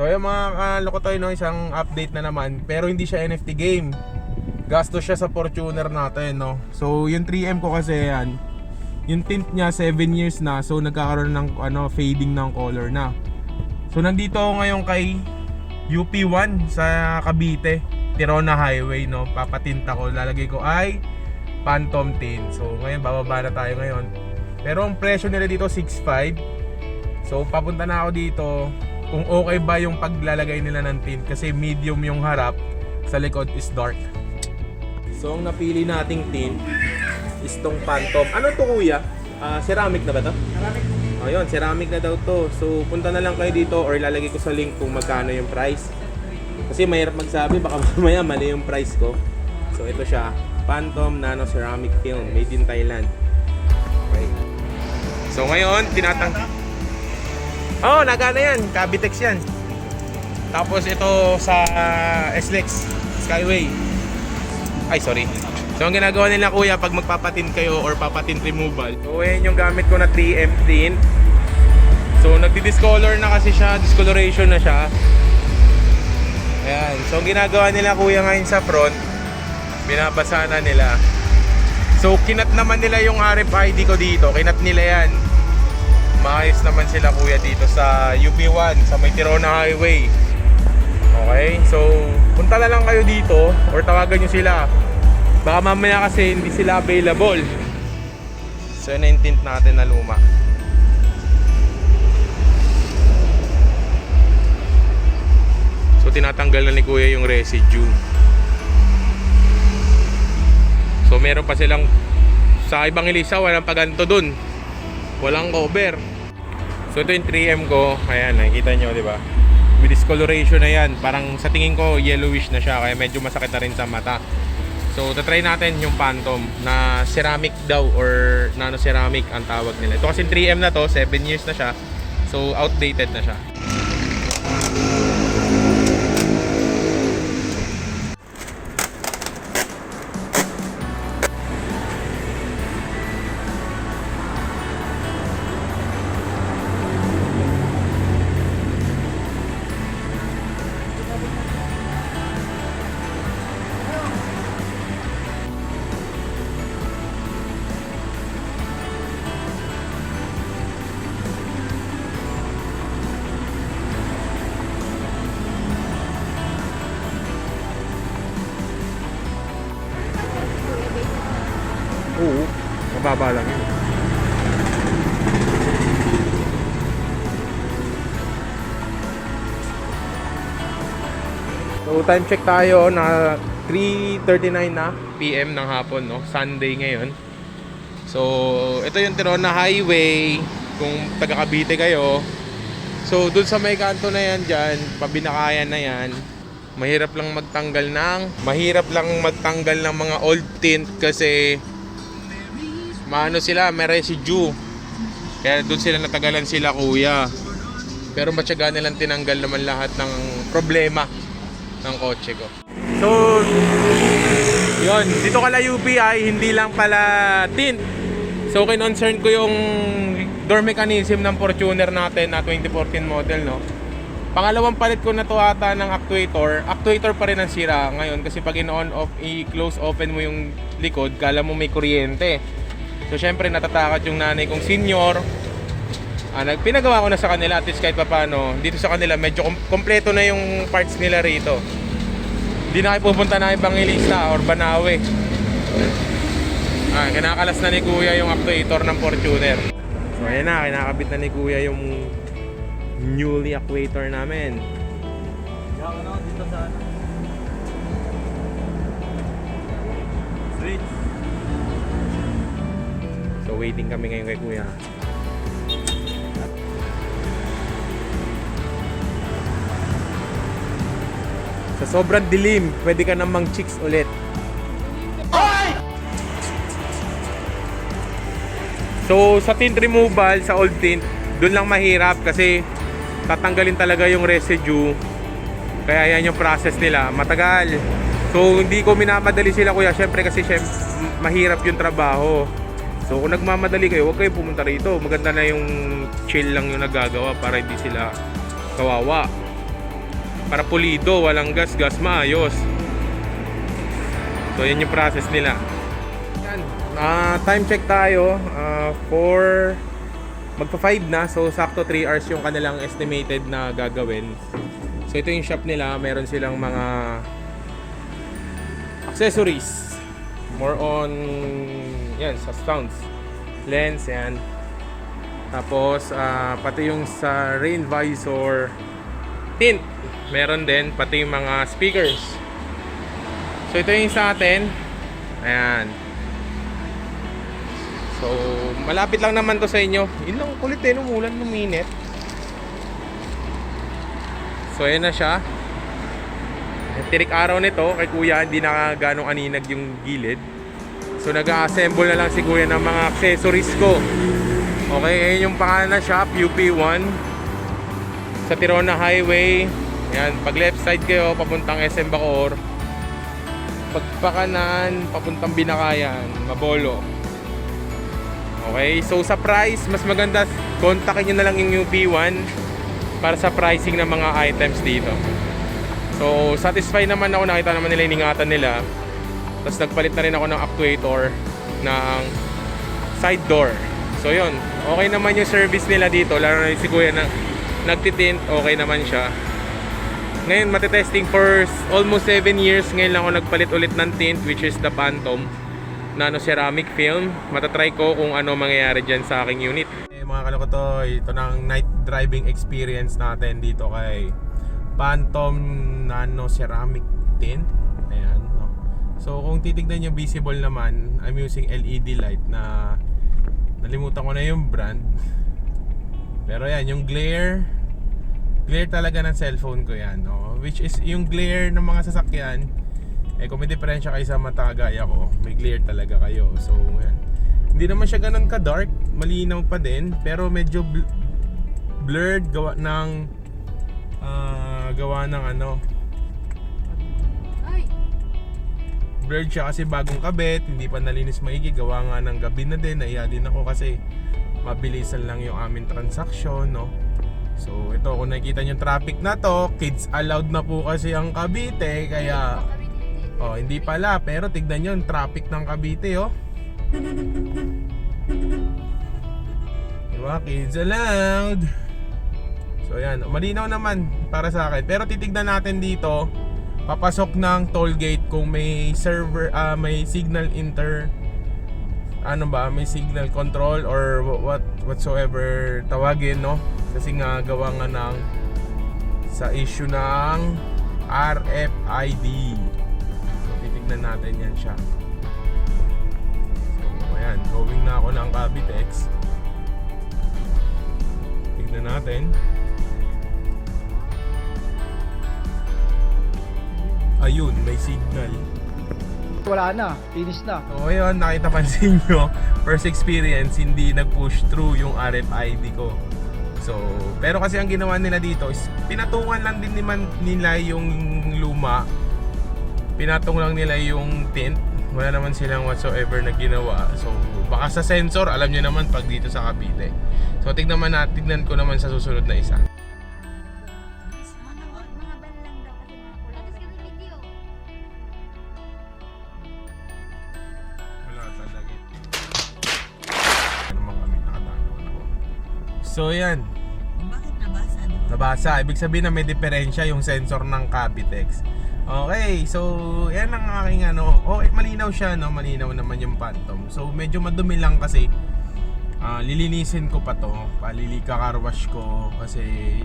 So yung mga kaloko tayo no, isang update na naman pero hindi siya NFT game. Gasto siya sa Fortuner natin no. So yung 3M ko kasi yan, yung tint niya 7 years na so nagkakaroon ng ano fading ng color na. So nandito ako ngayon kay UP1 sa Cavite, Tirona Highway no. Papatinta ko, lalagay ko ay Phantom tint. So ngayon bababa na tayo ngayon. Pero ang presyo nila dito 6.5. So papunta na ako dito kung okay ba yung paglalagay nila ng tint kasi medium yung harap, sa likod is dark. So ang napili nating tint is tong Phantom. Ano to kuya? Ah, ceramic na ba to? Ceramic. Ayun, ceramic na daw to. So punta na lang kayo dito or lalagay ko sa link kung magkano yung price. Kasi mahirap magsabi, baka mamaya mali yung price ko. So ito siya, Phantom Nano Ceramic Film, made in Thailand. Okay. So ngayon, tinatang... Oh, nagana yan. Cavitex yan. Tapos ito sa SLEX Skyway. Ay, sorry. So ang ginagawa nila kuya pag magpapatin kayo or papatin removal. So ayan yung gamit ko na 3M tint. So nagdi-discolor na kasi siya, discoloration na siya. Ayan. So ang ginagawa nila kuya ngayon sa front, binabasa na nila. So kinat naman nila yung RFID ko dito, kinat nila yan. Maayos naman sila kuya dito sa UP1, sa may Tirona Highway. Okay, so punta na lang kayo dito or tawagan nyo sila. Baka mamaya kasi hindi sila available. So yun na natin na luma. So tinatanggal na ni kuya yung residue. So meron pa silang sa ibang ilisa walang paganto dun. Walang cover. So ito yung 3M ko. Ayan, nakikita nyo, di ba? With discoloration na yan. Parang sa tingin ko, yellowish na siya. Kaya medyo masakit na rin sa mata. So, tatry natin yung Phantom na ceramic daw or nano ceramic ang tawag nila. Ito kasi 3M na to, 7 years na siya. So, outdated na siya. Time check tayo na 3.39 na PM ng hapon, no? Sunday ngayon. So, ito yung Tirona Highway. Kung taga Cavite kayo. So, dun sa may kanto na yan dyan, pabinakayan na yan, mahirap lang magtanggal ng, mahirap lang magtanggal ng mga old tint kasi maano sila, may residue. Kaya doon sila natagalan sila kuya. Pero matyaga nilang tinanggal naman lahat ng problema ng kotse ko. So, yun. Dito kala UPI, hindi lang pala tint. So, kinonsern ko yung door mechanism ng Fortuner natin na 2014 model, no? Pangalawang palit ko na to ata ng actuator. Actuator pa rin ang sira ngayon kasi pag in-on off, i-close open mo yung likod, kala mo may kuryente. So syempre natatakot yung nanay kong senior. Ah, nagpinagawa ko na sa kanila at least kahit paano. Dito sa kanila medyo kom- kompleto na yung parts nila rito. Hindi na kayo pupunta na ibang ilista or Banawe. Ah, kinakalas na ni Kuya yung actuator ng Fortuner. So ayan na, kinakabit na ni Kuya yung newly actuator namin. Yung ano, dito sa. So waiting kami ngayon kay Kuya. Sa sobrang dilim, pwede ka namang chicks ulit. So sa tint removal, sa old tint, doon lang mahirap kasi tatanggalin talaga yung residue. Kaya yan yung process nila, matagal. So hindi ko minamadali sila kuya, syempre kasi syempre, mahirap yung trabaho. So kung nagmamadali kayo, huwag kayo pumunta rito. Maganda na yung chill lang yung nagagawa para hindi sila kawawa. Para pulido, walang gas, gas maayos. So yan yung process nila. Yan. Ah, time check tayo. Ah, for magpa 5 na. So sakto 3 hours yung kanilang estimated na gagawin. So ito yung shop nila. Meron silang mga accessories. More on yan sa sounds. Lens yan. Tapos ah, pati yung sa rain visor tint. Meron din pati yung mga speakers. So ito yung sa atin. Ayan. So, malapit lang naman to sa inyo. Yun lang kulit eh, umulan, luminit. So, ayan na siya. Tirik araw nito, kay kuya hindi na ganong aninag yung gilid. So, nag-assemble na lang si kuya ng mga accessories ko. Okay, ayan yung pangalan na shop, UP1. Sa Tirona Highway. Ayan, pag left side kayo, papuntang SM Bacoor. Pagpakanan, papuntang Binakayan, Mabolo. Okay, so sa price, mas maganda kontakin nyo na lang yung UP1 para sa pricing ng mga items dito. So, satisfied naman ako, nakita naman nila yung ingatan nila. Tapos nagpalit na rin ako ng actuator ng side door. So, yun. Okay naman yung service nila dito, lalo na si Kuya na nagtitint, okay naman siya. Ngayon, matitesting for almost 7 years. Ngayon lang ako nagpalit ulit ng tint, which is the Phantom nano ceramic film. Matatry ko kung ano mangyayari dyan sa aking unit. Eh, mga kalokotoy, ito na ang night driving experience natin dito kay Phantom Nano Ceramic Tint. Ayan, no. So, kung titignan nyo visible naman, I'm using LED light na nalimutan ko na yung brand. Pero yan, yung glare, glare talaga ng cellphone ko yan, no? Which is yung glare ng mga sasakyan, eh kung may diferensya kayo sa mata gaya ko, may glare talaga kayo. So, yan. Hindi naman siya ganun ka-dark, malinaw pa din, pero medyo bl- blurred gawa ng ah, gawa ng ano, blurred siya kasi bagong kabit, hindi pa nalinis maigi, gawa nga ng gabi na din, naiya din ako kasi mabilisan lang yung aming transaksyon, no? So, ito, kung nakikita yung traffic na to, kids allowed na po kasi ang Cavite, kaya... Oh, hindi pala, pero tignan nyo yung traffic ng Cavite, oh. Diba? Kids allowed. So, yan. Malinaw naman para sa akin. Pero titignan natin dito, papasok ng toll gate kung may server, ah, may signal inter, ano ba, may signal control or what whatsoever tawagin, no? Kasi nga gawa nga ng sa issue ng RFID. So, titignan natin yan siya. So, ayan. Going na ako ng Cavitex. Tignan natin. Ayun, may signal. Wala na, finish na. So ayun, nakita pansin nyo, first experience, hindi nag-push through yung RFID ko. So, pero kasi ang ginawa nila dito is pinatungan lang din naman nila yung luma. Pinatung lang nila yung tint. Wala naman silang whatsoever na ginawa. So, baka sa sensor, alam nyo naman pag dito sa Cavite. So, tignan, man tignan ko naman sa susunod na isa. So, yan. Bakit nabasa doon? Nabasa. Ibig sabihin na may diferensya yung sensor ng Cavitex. Okay, so yan ang aking ano. Okay, malinaw siya, no? Malinaw naman yung Phantom. So medyo madumi lang kasi ah, lilinisin ko pa to. Palilika car wash ko kasi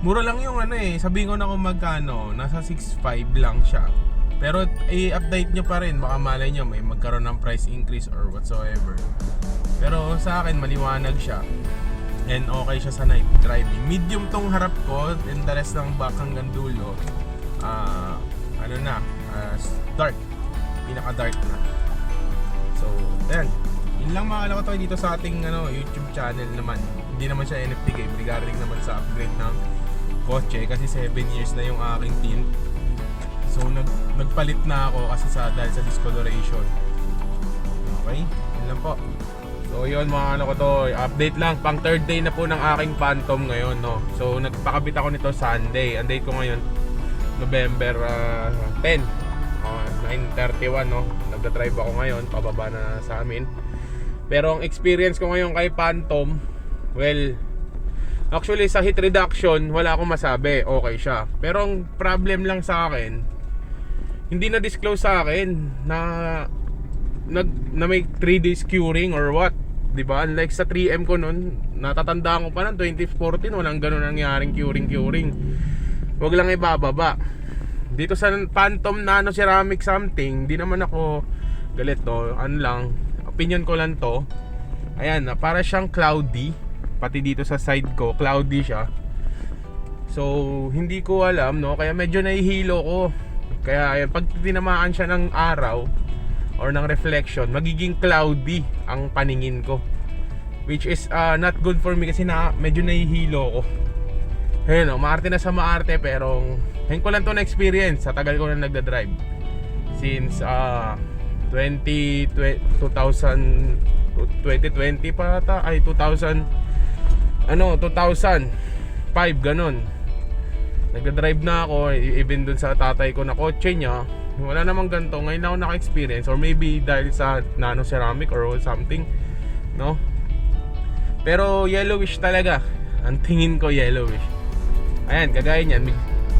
mura lang yung ano eh. Sabihin ko na kung magkano. Nasa 6.5 lang siya. Pero i-update nyo pa rin. Baka malay nyo may magkaroon ng price increase or whatsoever. Pero sa akin maliwanag siya. And okay siya sa night driving. Medium tong harap ko and the rest ng back hanggang dulo. Ah, ano na, ah, dark. Pinaka dark na. So, ayan. Yun lang mga ko to dito sa ating ano, YouTube channel naman. Hindi naman siya NFT game regarding naman sa upgrade ng kotse kasi 7 years na yung aking tint. So nag nagpalit na ako kasi sa dahil sa discoloration. Okay? Yun lang po. So yun mga ano ko to, update lang. Pang third day na po ng aking Phantom ngayon, no. So nagpakabit ako nito Sunday. Ang date ko ngayon November ah, 10. Ah, 9.31 no. Nagda-drive ako ngayon, pababa na sa amin. Pero ang experience ko ngayon kay Phantom, well, actually sa heat reduction, wala akong masabi. Okay siya. Pero ang problem lang sa akin, hindi na disclose sa akin na nag na may 3 days curing or what. 'Di ba? Unlike sa 3M ko noon, natatandaan ko pa ng 2014 walang ganun nangyaring curing curing. Wag lang ibababa. Dito sa Phantom Nano Ceramic something, di naman ako galit to. Ano lang, opinion ko lang to. Ayan, na para siyang cloudy. Pati dito sa side ko, cloudy siya. So, hindi ko alam, no? Kaya medyo nahihilo ko. Kaya, ayan, pag tinamaan siya ng araw or ng reflection, magiging cloudy ang paningin ko. Which is uh, not good for me kasi na, medyo nahihilo ko. Ayun, no? Maarte na sa maarte pero ngayon ko lang to na experience sa tagal ko na nagda-drive. Since uh, 20, 2000 2020 pa ata ay 2000 ano 2005 ganun nagda-drive na ako even dun sa tatay ko na kotse niya wala namang ganito. Ngayon ako naka-experience or maybe dahil sa nano ceramic or something no? Pero yellowish talaga. Ang tingin ko yellowish. Ayan kagaya niyan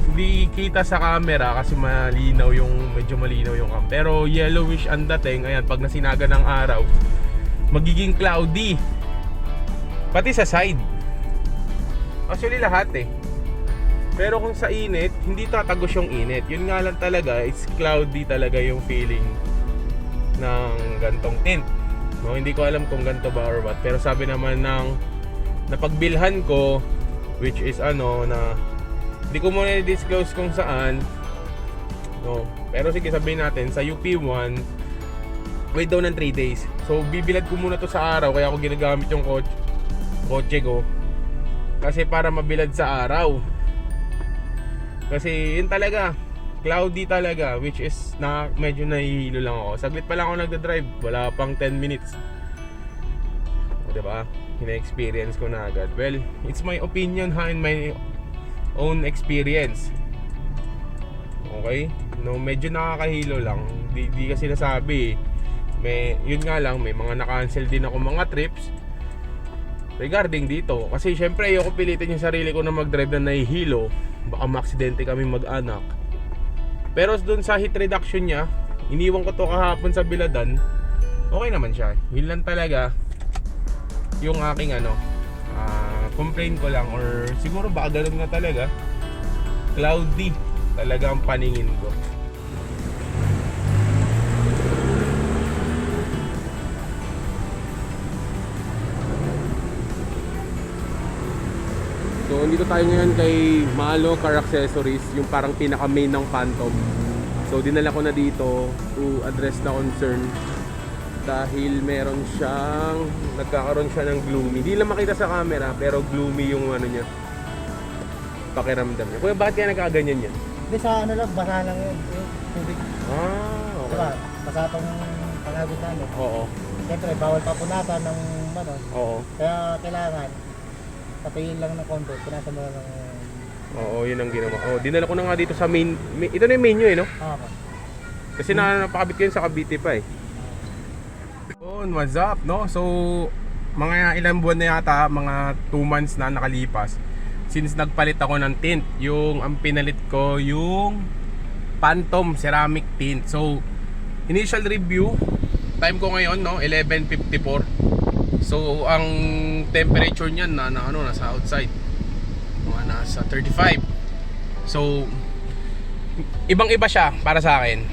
hindi kita sa camera kasi malinaw yung medyo malinaw yung cam. Pero yellowish ang dating. Ayan pag nasinaga ng araw magiging cloudy. Pati sa side. Actually lahat eh pero kung sa init, hindi tatagos yung init. Yun nga lang talaga, it's cloudy talaga yung feeling ng gantong tint. No, hindi ko alam kung ganto ba or what. Pero sabi naman ng napagbilhan ko, which is ano, na hindi ko muna i-disclose kung saan. No, pero sige sabihin natin, sa UP1, wait daw ng 3 days. So, bibilad ko muna to sa araw, kaya ako ginagamit yung kotse, kotse ko. Kasi para mabilad sa araw. Kasi yun talaga, cloudy talaga which is na medyo nahihilo lang ako. Saglit pa lang ako nagda-drive, wala pang 10 minutes. O, 'di ba? Hina-experience ko na agad. Well, it's my opinion ha in my own experience. Okay? No, medyo nakakahilo lang. Di, di kasi nasabi. eh. May, yun nga lang, may mga na-cancel din ako mga trips regarding dito. Kasi syempre ayoko pilitin yung sarili ko na mag-drive na nahihilo. Baka maaksidente kami mag-anak. Pero dun sa heat reduction niya, iniwan ko to kahapon sa biladan. Okay naman siya. Yun lang talaga yung aking ano, ah, complain ko lang or siguro baka ganun na talaga. Cloudy talaga ang paningin ko. So, dito tayo ngayon kay Malo Car Accessories, yung parang pinaka-main ng Phantom. So, dinala ko na dito to address the concern dahil meron siyang nagkakaroon siya ng gloomy. Hindi lang makita sa camera, pero gloomy yung ano niya. Pakiramdam niya. Kuya, bakit kaya nagkaganyan yan? Hindi sa ano lang, basa lang yun. Yung tubig. Ah, Diba? okay. Basa itong pangagod namin. Oo, Siyempre, bawal papunatan ng ano. oo. Kaya kailangan, patayin lang ng kondo. Pinasa mo lang ng... Oo, yun ang ginawa. Oh, dinala ko na nga dito sa main, main- ito na yung menu eh, no? Ah, pa. Kasi na napakabit ko yun sa Cavite pa eh. Yun, what's up, no? So, mga ilang buwan na yata, mga 2 months na nakalipas since nagpalit ako ng tint. Yung ang pinalit ko, yung Phantom Ceramic Tint. So, initial review, time ko ngayon, no? 11.54. So, ang temperature niyan na, na ano, nasa outside. Mga nasa 35. So, ibang-iba siya para sa akin.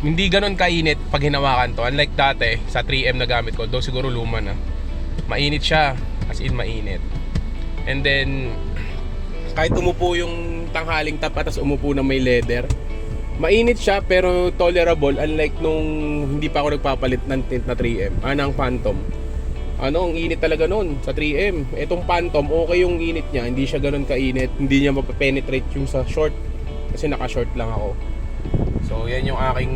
Hindi ganun kainit pag hinawakan to. Unlike dati sa 3M na gamit ko though siguro luma na. Mainit siya as in mainit. And then kahit umupo yung tanghaling tapat tapos umupo na may leather mainit siya pero tolerable unlike nung hindi pa ako nagpapalit ng tint na 3M ah ng Phantom ano ang init talaga noon sa 3M etong Phantom okay yung init niya hindi siya ganun kainit hindi niya mapapenetrate yung sa short kasi naka short lang ako So, yan yung aking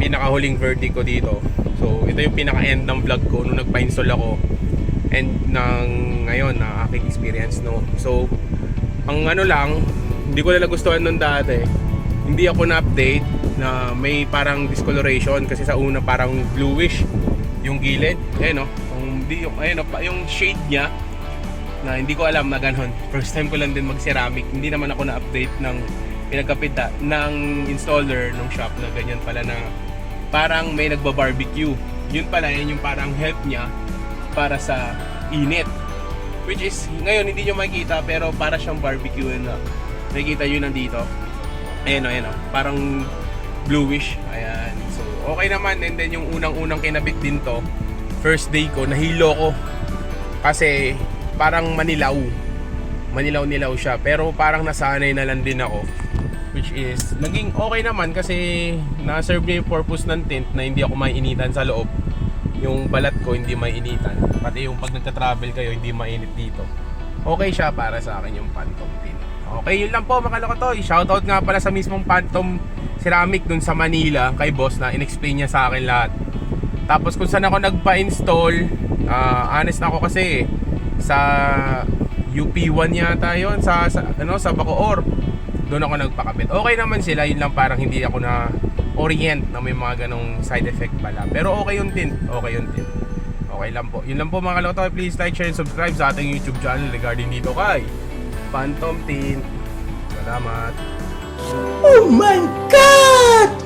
pinakahuling verdict ko dito. So, ito yung pinaka-end ng vlog ko nung nagpa-install ako. And ng ngayon na aking experience, no. So, ang ano lang, hindi ko na nagustuhan nun dati. Hindi ako na-update na may parang discoloration kasi sa una parang bluish yung gilid. Ayun no. Yung, di, yung, ayun, yung shade niya na hindi ko alam na ganun. First time ko lang din mag-ceramic. Hindi naman ako na-update ng pinagkapita ng installer ng shop na ganyan pala na parang may nagba-barbecue. Yun pala, yun yung parang help niya para sa init. Which is, ngayon hindi nyo makikita pero para siyang barbecue na nakikita nyo nandito. Ayan o, ayan o. Parang bluish. Ayan. So, okay naman. And then yung unang-unang kinabit din to, first day ko, nahilo ko. Kasi parang manilaw. Manilaw-nilaw siya. Pero parang nasanay na lang din ako. Which is, naging okay naman kasi na-serve niya yung purpose ng tint na hindi ako mainitan sa loob. Yung balat ko hindi mainitan. Pati yung pag nagta-travel kayo, hindi mainit dito. Okay siya para sa akin yung Phantom tint. Okay, yun lang po mga kalokotoy. Shoutout nga pala sa mismong Phantom Ceramic dun sa Manila kay boss na in-explain niya sa akin lahat. Tapos kung saan ako nagpa-install, ah, honest ako kasi sa UP1 yata yun, sa, sa, ano, sa Bacoor. Doon ako nagpakabit. Okay naman sila, yun lang parang hindi ako na orient na may mga ganong side effect pala. Pero okay yung tint, okay yung tint. Okay lang po. Yun lang po mga kalokotoy. Please like, share, and subscribe sa ating YouTube channel regarding dito kay Phantom Tint. Salamat. Oh my God!